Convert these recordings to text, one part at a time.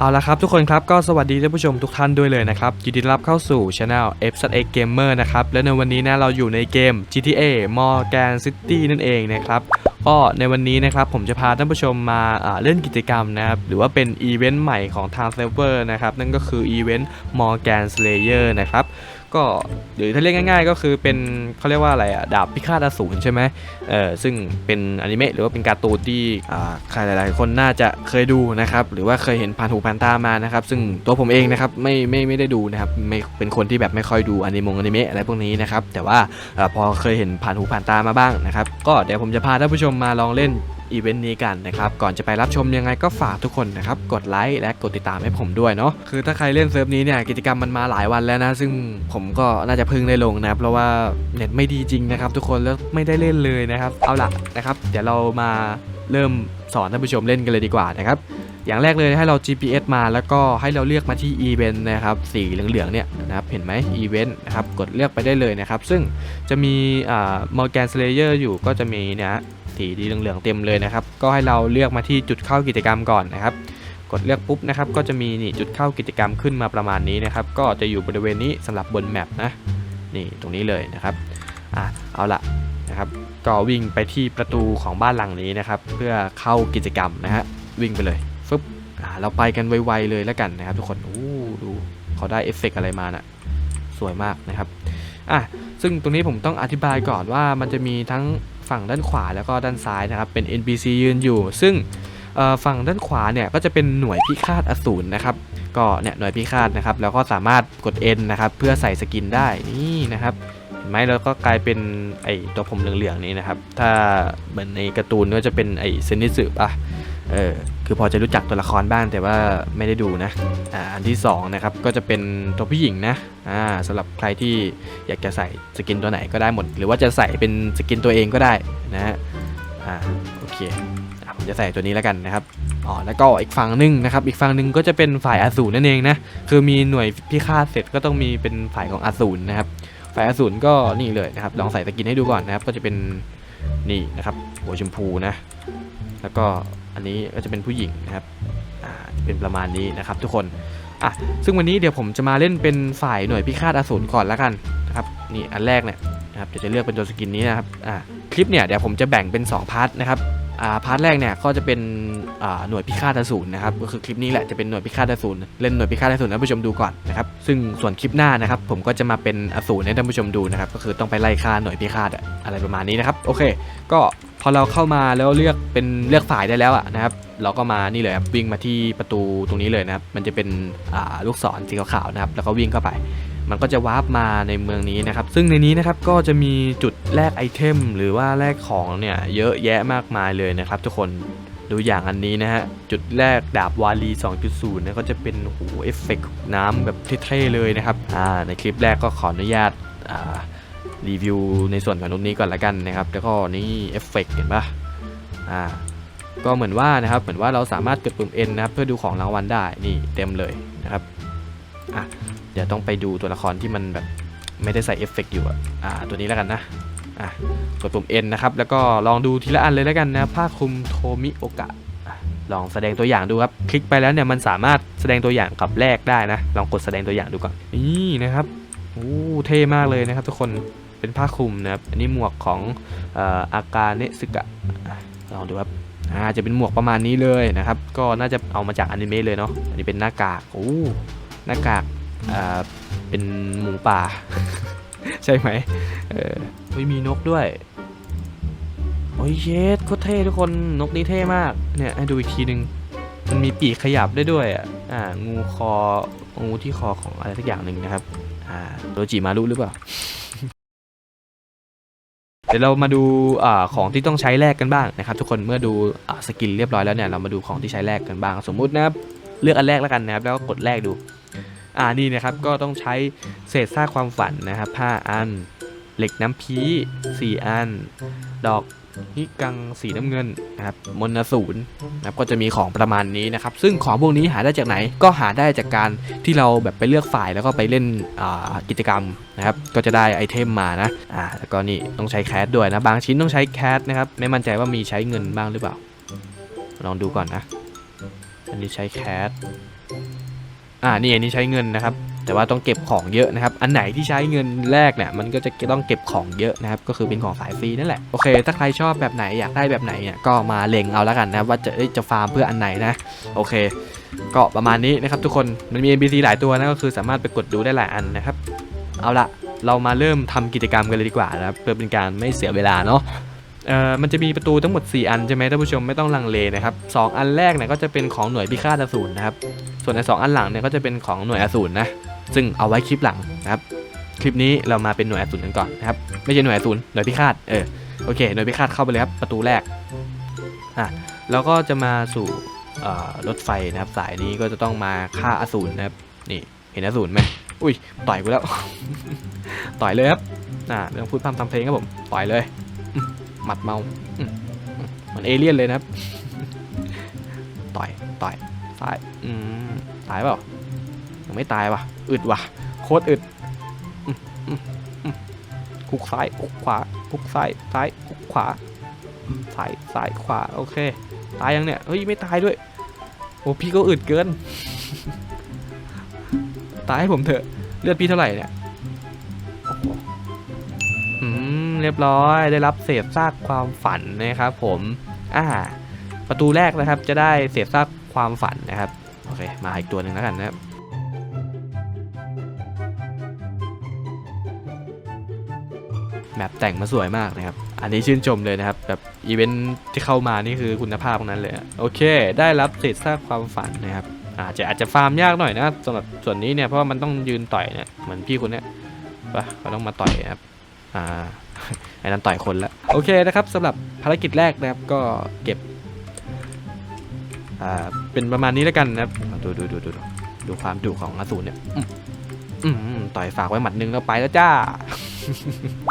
เอาละครับทุกคนครับก็สวัสดีท่านผู้ชมทุกท่านด้วยเลยนะครับยินดีรับเข้าสู่ช anel f s a Gamer นะครับและในวันนี้นะเราอยู่ในเกม GTA Morgan City นั่นเองนะครับก็ในวันนี้นะครับผมจะพาท่านผู้ชมมาอ่าเล่นกิจกรรมนะครับหรือว่าเป็นอีเวนต์ใหม่ของทางเซิร์ฟเวอร์นะครับนั่นก็คืออีเวนต์ Morgan Slayer นะครับ ก็หรือถ้าเรียกง่าย ๆ ก็คือเป็นเขาเรียกว่าอะไรอะดาบพิฆาตอสูรใช่ไหมเออซึ่งเป็นอนิเมะหรือว่าเป็นการ์ตูนที่อ่าใครหลายๆ คนน่าจะเคยดูนะครับหรือว่าเคยเห็นผ่านหูผ่านตามานะครับซึ่งตัวผมเองนะครับไม่ไม่ไม่ได้ดูนะครับไม่เป็นคนที่แบบไม่ค่อยดูอนิมงอนิเมะอะไรพวกนี้นะครับแต่ว่าอาพอเคยเห็นผ่านหูผ่านตามาบ้างนะครับก็เดี๋ยวผมจะพาท่านผู้ชมมาลองเล่น อีเวนต์นี้กันนะครับก่อนจะไปรับชมยังไงก็ฝากทุกคนนะครับกดไลค์และกดติดตามให้ผมด้วยเนาะคือถ้าใครเล่นเซิร์ฟนี้เนี่ยกิจกรรมมันมาหลายวันแล้วนะซึ่งผมก็น่าจะพึ่งได้ลงนะเพราะว่าเน็ตไม่ดีจริงนะครับทุกคนแล้วไม่ได้เล่นเลยนะครับเอาล่ะนะครับ เดี๋ยวเรามาเริ่มสอนท่านผู้ชมเล่นกันเลยดีกว่านะครับอย่างแรกเลยให้เรา GPS มาแล้วก็ให้เราเลือกมาที่ Event นะครับสีเหลืองๆเนี่ยนะครับเห็นไหม Event นะครับกดเลือกไปได้เลยนะครับ ซึ่งจะมีอ่า Morgan Slayer อยู่ก็จะมีเนี่ย ฮะสีเหลืองๆเต็มเลยนะครับ ก็ให้เราเลือกมาที่จุดเข้ากิจกรรมก่อนนะครับ กดเลือกปุ๊บนะครับ ก็จะมีนี่จุดเข้ากิจกรรมขึ้นมาประมาณนี้นะครับ ก็จะอยู่บริเวณนี้สำหรับบนแมปนะ นี่ตรงนี้เลยนะครับ อะเอาละนะครับ ก็วิ่งไปที่ประตูของบ้านหลังนี้นะครับ เพื่อเข้ากิจกรรมนะฮะ วิ่งไปเลยฟึบอ่าเราไปกันไวๆเลยแล้วกันนะครับ ทุกคน อู้ดูเขาได้เอฟเฟกต์อะไรมาน่ะ สวยมากนะครับ อะซึ่งตรงนี้ผมต้องอธิบายก่อนว่ามันจะมีทั้ง ฝั่งด้านขวาแล้วก็ด้านซ้ายนะครับเป็น NPC ยืนอยู่ ซึ่งฝั่งด้านขวาเนี่ยก็จะเป็นหน่วยพิฆาตอสูรนะครับก็เนี่ยหน่วยพิฆาตนะครับแล้วก็สามารถกด N นะครับเพื่อใส่สกินได้นี่นะครับเห็นไหมแล้วก็กลายเป็นไอตัวผมเหลืองๆนี้นะครับถ้าเหมือนในการ์ตูนก็จะเป็นไอเซนิสึปะ เออคือพอจะรู้จักตัวละครบ้างแต่ว่าไม่ได้ดูนะอ่าอันที่สองนะครับก็จะเป็นตัวผู้หญิงนะอ่าสำหรับใครที่อยากจะใส่สกินตัวไหนก็ได้หมด หรือว่าจะใส่เป็นสกินตัวเองก็ได้นะฮะอ่าโอเคผมจะใส่ตัวนี้แล้วกันนะครับอ๋อแล้วก็อีกฝั่งหนึ่งนะครับ อีกฝั่งหนึ่งก็จะเป็นฝ่ายอสูรนั่นเองนะคือมีหน่วยพิฆาตเสร็จก็ต้องมีเป็นฝ่ายของอสูรนะครับฝ่ายอสูรก็นี่เลยนะครับลองใส่สกินให้ดูก่อนนะครับ ก็จะเป็น นี่นะครับหัวชมพูนะ แล้วก็อันนี้ก็จะเป็นผู้หญิงนะครับเป็นประมาณนี้นะครับทุกคนอะซึ่งวันนี้เดี๋ยวผมจะมาเล่นเป็นฝ่ายหน่วยพิฆาตอสูรก่อนแล้วกันนะครับนี่อันแรกเนี่ยนะครับเดี๋ยวจะเลือกเป็นตัวสกินนี้นะครับอะคลิปเนี่ยเดี๋ยวผมจะแบ่งเป็น 2 พาร์ทนะครับ อ่าพาร์ทแรกเนี่ยก็จะเป็นอ่าหน่วยพิฆาตอสูรนะครับก็คือคลิปนี้แหละจะเป็นหน่วยพิฆาตอสูรเล่นหน่วยพิฆาตอสูรให้ท่านผู้ชมดูก่อนนะครับซึ่งส่วนคลิปหน้านะครับผมก็จะมาเป็นอสูรให้ท่านผู้ชมดูนะครับก็คือต้องไปไล่ฆ่าหน่วยพิฆาตอะอะไรประมาณนี้นะครับโอเค ก็พอเราเข้ามาแล้วเลือกเป็นเลือกฝ่ายได้แล้วอะนะครับเราก็มานี่เลยครับวิ่งมาที่ประตูตรงนี้เลยนะครับมันจะเป็นอ่าลูกศรสีขาวๆนะครับแล้วก็วิ่งเข้าไป มันก็จะวาร์ปมาในเมืองนี้นะครับ ซึ่งในนี้นะครับก็จะมีจุดแลกไอเทม หรือว่าแลกของเนี่ยเยอะแยะมากมายเลยนะครับ ทุกคนดูอย่างอันนี้นะฮะ จุดแรกดาบวาลี 2.0นี่ยก็จะเป็นโหเอฟเฟกต์น้ำแบบเท่ๆเลยนะครับอ่าในคลิปแรกก็ขออนุญาตอ่ารีวิวในส่วนของตรงนี้ก่อนละกันนะครับแล้วก็นี่เอฟเฟกต์เห็นปะอ่าก็เหมือนว่านะครับเหมือนว่าเราสามารถกดปุ่ม N นะครับเพื่อดูของรางวัลได้นี่เต็มเลยนะครับอะ ดี๋ยวต้องไปดูตัวละครที่มันแบบไม่ได้ใส่เอฟเฟกต์อยู่อะอ่าตัวนี้แล้วกันนะอะกดปุ่ม N นะครับ แล้วก็ลองดูทีละอันเลยแล้วกันนะผ้าคลุมโทมิโอกะลองแสดงตัวอย่างดูครับ คลิกไปแล้วเนี่ยมันสามารถแสดงตัวอย่างกับแรกได้นะ ลองกดแสดงตัวอย่างดูก่อนนี่นะครับโอ้เท่มากเลยนะครับ ทุกคนเป็นผ้าคลุมนะครับอันนี้หมวกของอออากาเนสึกะอะลองดูครับอ่าจะเป็นหมวกประมาณนี้เลยนะครับ ก็น่าจะเอามาจากอนิเมะเลยเนาะอันนี้เป็นหน้ากากโอ้หน้ากาก อ่าเป็นหมูป่า ใช่ไหมเออไม่มีนกด้วยโอ้ยเชดโคตรเท่ทุกคนนกนี้เท่มากเนี่ยให้ดูอีกทีหนึ่งมันมีปีกขยับได้ด้วยอะอ่างูคองูที่คอของอะไรสักอย่างหนึ่งนะครับอ่าโดจิมารุหรือเปล่าเดี๋ยวเรามาดูอของที่ต้องใช้แลกกันบ้างนะครับ ทุกคนเมื่อดูอสกินเรียบร้อยแล้วเนี่ยเรามาดูของที่ใช้แลกกันบ้าง สมมุตินะครับเลือกอันแรกแล้วกันนะครับแล้วก็กดแลกดู อ่านี่นะครับก็ต้องใช้เศษซากความฝันนะครับ5อัน เหล็กน้ำพี4อัน ดอกฮิกังสีน้ำเงินนะครับมนสูรนะครับก็จะมีของประมาณนี้นะครับ ซึ่งของพวกนี้หาได้จากไหนก็หาได้จากการที่เราแบบไปเลือกฝ่ายแล้วก็ไปเล่นกิจกรรมนะครับ ก็จะได้ไอเทมมานะอ่าแล้วก็นี่ต้องใช้แคสด้วยนะบางชิ้นต้องใช้แคสนะครับไม่มั่นใจว่ามีใช้เงินบ้างหรือเปล่า ลองดูก่อนนะ อันนี้ใช้แคส อ่านี่อันนี้ใช้เงินนะครับ แต่ว่าต้องเก็บของเยอะนะครับ อันไหนที่ใช้เงินแรกเนี่ยมันก็จะต้องเก็บของเยอะนะครับ ก็คือเป็นของสายฟรีนั่นแหละ โอเค ถ้าใครชอบแบบไหนอยากได้แบบไหนเนี่ยก็มาเล็งเอาแล้วกันนะว่าจะจะฟาร์มเพื่ออันไหนนะ โอเค ก็ประมาณนี้นะครับทุกคน มันมี NPC หลายตัวนะก็คือสามารถไปกดดูได้หลายอันนะครับ เอาละเรามาเริ่มทำกิจกรรมกันเลยดีกว่านะครับเพื่อเป็นการไม่เสียเวลาเนาะ เอ่อมันจะมีประตูทั้งหมด 4 อันใช่ไหมท่านผู้ชมไม่ต้องลังเลนะครับสองอันแรกเนี่ยก็จะเป็นของหน่วยพิฆาตอสูรนะครับ ส่วนในสองอันหลังเนี่ยก็จะเป็นของหน่วยอสูรนะ ซึ่งเอาไว้คลิปหลังนะครับ คลิปนี้เรามาเป็นหน่วยอสูรกันก่อนนะครับ ไม่ใช่หน่วยอสูรหน่วยพิฆาต เออ โอเค หน่วยพิฆาตเข้าไปเลยครับ ประตูแรก อะ แล้วก็จะมาสู่รถไฟนะครับ สายนี้ก็จะต้องมาฆ่าอสูรนะครับ นี่ เห็นอสูรไหมอุ้ย ต่อยกูแล้ว ต่อยเลยครับ อ่าไม่ต้องพูดพร่ำทำเพลงครับผม ต่อยเลย หมัดเมาอืมอืมเหมือนเอเลี่ยนเลยนะครับ ต่อยต่อยซ้ายอืมตายเปล่ายังไม่ตายว่ะอึดว่ะ โคตรอึดอืมอืมอืมคุกซ้ายคุกขวาคุกซ้ายซ้ายคุกขวาอืมซ้ายซ้ายขวาโอเค ตายยังเนี่ยเฮ้ยไม่ตายด้วยโอ้พี่ก็อึดเกิน ตายให้ผมเถอะเลือดพี่เท่าไหร่เนี่ย เรียบร้อยได้รับเศษซากความฝันนะครับ ผมอ่าประตูแรกนะครับ จะได้เศษซากความฝันนะครับโอเคมาอีกตัวหนึ่งแล้วกันนะครับแมปแต่งมาสวยมากนะครับ อันนี้ชื่นชมเลยนะครับ แบบอีเวนท์ที่เข้ามานี่คือคุณภาพทั้งนั้นเลย โอเค ได้รับเศษซากความฝันนะครับ อาจจะอาจจะฟาร์มยากหน่อยนะสำหรับส่วนนี้เนี่ย เพราะว่ามันต้องยืนต่อยเนี่ย เหมือนพี่คนเนี้ยปะเขาต้องมาต่อยนะครับ อ่า ไอ้นั้นต่อยคนละโอเคนะครับสำหรับภารกิจแรกนะครับก็เก็บอ่าเป็นประมาณนี้แล้วกันนะครับดูดูดูดูดูดูความดุของอสูรเนี่ยอืมอืมต่อยฝากไว้หมัดหนึงแล้วไปแล้วจ้า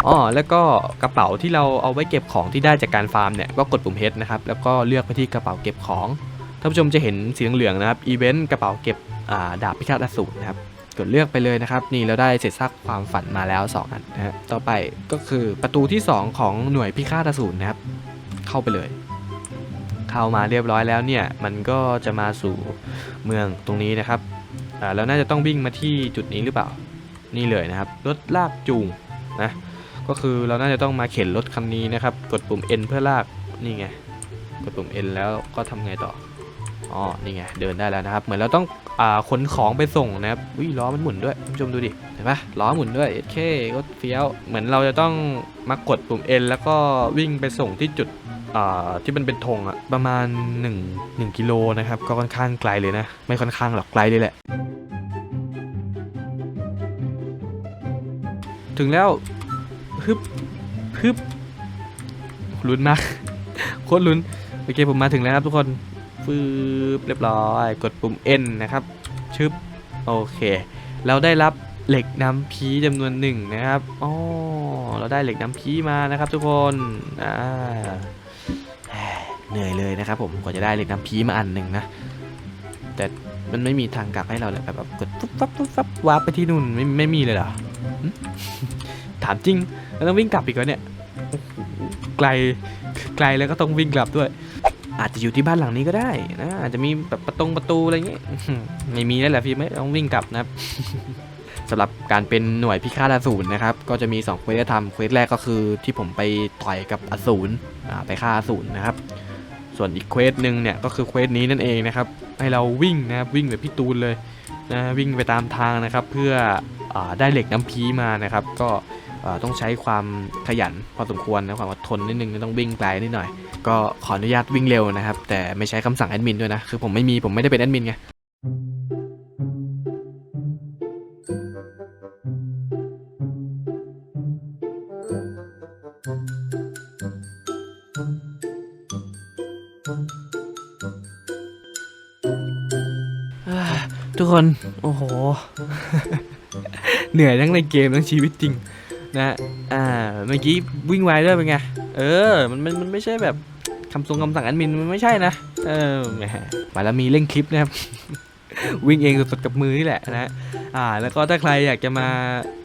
อ๋อแล้วก็กระเป๋าที่เราเอาไว้เก็บของที่ได้จากการฟาร์มเนี่ยก็กดปุ่ม H นะครับแล้วก็เลือกไปที่กระเป๋าเก็บของท่านผู้ชมจะเห็นสีเหลืองๆนะครับอีเวนต์กระเป๋าเก็บอ่าดาบพิฆาตอสูรนะครับ กดเลือกไปเลยนะครับ นี่เราได้เศษซากความฝันมาแล้ว 2 อันนะฮะต่อไปก็คือประตูที่ 2 ของหน่วยพิฆาตอสูรนะครับ เข้าไปเลย เข้ามาเรียบร้อยแล้วเนี่ย มันก็จะมาสู่เมืองตรงนี้นะครับอ่าแล้วน่าจะต้องวิ่งมาที่จุดนี้หรือเปล่า นี่เลยนะครับ รถลากจูงนะก็คือเราน่าจะต้องมาเข็นรถคันนี้นะครับ กดปุ่ม N เพื่อลากนี่ไงกดปุ่ม N แล้วก็ทำไงต่อ อ๋อ นี่ไง เดินได้แล้วนะครับ เหมือนเราต้องอ่าขนของไปส่งนะครับวิล้อมันหมุนด้วยคุณผู้ชมดูดิ เห็นปะล้อหมุนด้วยโอเคก็เฟี้ยว เหมือนเราจะต้องมากดปุ่ม N แล้วก็วิ่งไปส่งที่จุดที่มันเป็นธงอะประมาณ 1 1กิโลนะครับ ก็ค่อนข้างไกลเลยนะ ไม่ค่อนข้างหรอกไกลเลยแหละ ถึงแล้วฮึบฮึบลุ้นมากโคตรลุ้นโอเคผมมาถึงแล้วครับทุกคน ฟืบเรียบร้อย กดปุ่ม N นะครับ ชึบ โอเค เราได้รับเหล็กน้ำพีจำนวนหนึ่งนะครับอ๋อเราได้เหล็กน้ำพีมานะครับทุกคน อ่า เหนื่อยเลยนะครับผมกว่าจะได้เหล็กน้ำพีมาอันหนึ่งนะ แต่มันไม่มีทางกลับให้เราเลยแบบแบบกดปุ๊บปั๊บปุ๊บปั๊บวาร์ปไปที่นู่นไม่ไม่มีเลยเหรอ ถามจริง แล้วต้องวิ่งกลับอีกแล้วเนี่ย ไกล ไกลแล้วก็ต้องวิ่งกลับด้วย อาจจะอยู่ที่บ้านหลังนี้ก็ได้นะอาจจะมีแบบประตงประตูอะไรเงี้ยไม่มีแล้วแหละพี่ไม่ต้องวิ่งกลับนะครับสำหรับการเป็นหน่วยพิฆาตอสูรนะครับ ก็จะมี2เควสให้ทำเควสแรกก็คือที่ผมไปต่อยกับอสูรไปฆ่าอสูรนะครับ ส่วนอีกเควสหนึ่งเนี่ยก็คือเควสนี้นั่นเองนะครับให้เราวิ่งนะครับวิ่งแบบพี่ตูนเลยนะวิ่งไปตามทางนะครับ เพื่ออได้เหล็กน้ำพีมานะครับ ก็ ต้องใช้ความขยันพอสมควรนะความอดทนนิดนึงต้องวิ่งไกลนิดหน่อย ก็ขออนุญาตวิ่งเร็วนะครับ แต่ไม่ใช้คำสั่งแอดมินด้วยนะ คือผมไม่มีผมไม่ได้เป็นแอดมินไงทุกคน โอ้โห เหนื่อยทั้งในเกมทั้งชีวิตจริง นะอ่าเมื่อกี้วิ่งไวด้วยเป็นไงเออมันมันมันไม่ใช่แบบคำทรงคำสั่งแอดมินมันไม่ใช่นะเออแหมมาแล้วมีเร่งคลิปนะครับ วิ่งเองสดๆกับมือนี่แหละนะอ่าแล้วก็ถ้าใครอยากจะมา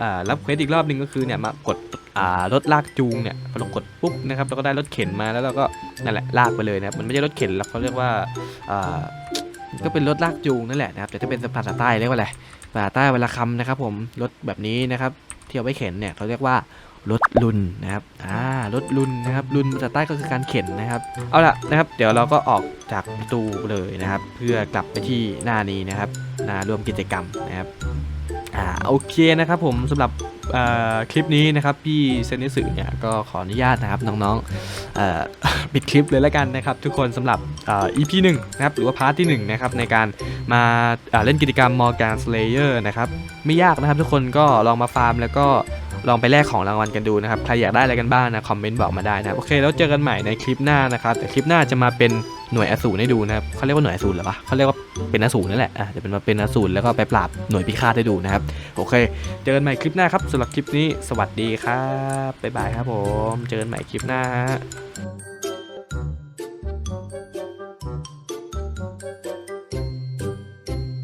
อ่ารับเควสอีกรอบหนึ่งก็คือเนี่ยมากดอ่ารถลากจูงเนี่ยพอเรากดปุ๊บนะครับเราก็ได้รถเข็นมาแล้วเราก็นั่นแหละลากไปเลยนะครับมันไม่ใช่รถเข็นหรอกเขาเรียกว่าอ่าก็เป็นรถลากจูงนั่นแหละนะครับแต่ถ้าเป็นภาษาใต้เรียกว่าอะไรภาษาใต้เวลาคำนะครับผมรถแบบนี้นะครับ ที่เอาไว้เข็นเนี่ยเขาเรียกว่ารถลุนนะครับอ่ารถลุนนะครับลุนภาษาใต้ก็คือการเข็นนะครับ เอาละนะครับ เดี๋ยวเราก็ออกจากประตูเลยนะครับ เพื่อกลับไปที่หน้านี้นะครับหน้าร่วมกิจกรรมนะครับอ่าโอเคนะครับผมสำหรับ คลิปนี้นะครับพี่เซนนิสึเนี่ยก็ขออนุญาตนะครับน้องๆปิดคลิปเลยแล้วกันนะครับ ทุกคนสำหรับเอ่อ EP 1นะครับหรือว่าพาร์ทที่1นะครับในการมาเอ่อเล่นกิจกรรม Morgan Slayer นะครับไม่ยากนะครับทุกคนก็ลองมาฟาร์มแล้วก็ลองไปแลกของรางวัลกันดูนะครับ ใครอยากได้อะไรกันบ้างนะ คอมเมนต์บอกมาได้นะ โอเค แล้วเจอกันใหม่ในคลิปหน้านะครับ แต่คลิปหน้าจะมาเป็น หน่วยอสูรให้ดูนะครับเขาเรียกว่าหน่วยอสูรหรอปะเขาเรียกว่าเป็นอสูรนั่นแหละอะจะเป็นมาเป็นอสูรแล้วก็ไปปราบหน่วยพิฆาตให้ดูนะครับโอเค เจอกันใหม่คลิปหน้าครับสำหรับคลิปนี้สวัสดีครับบ๊ายบายครับผม เจอกันใหม่คลิปหน้าฮะ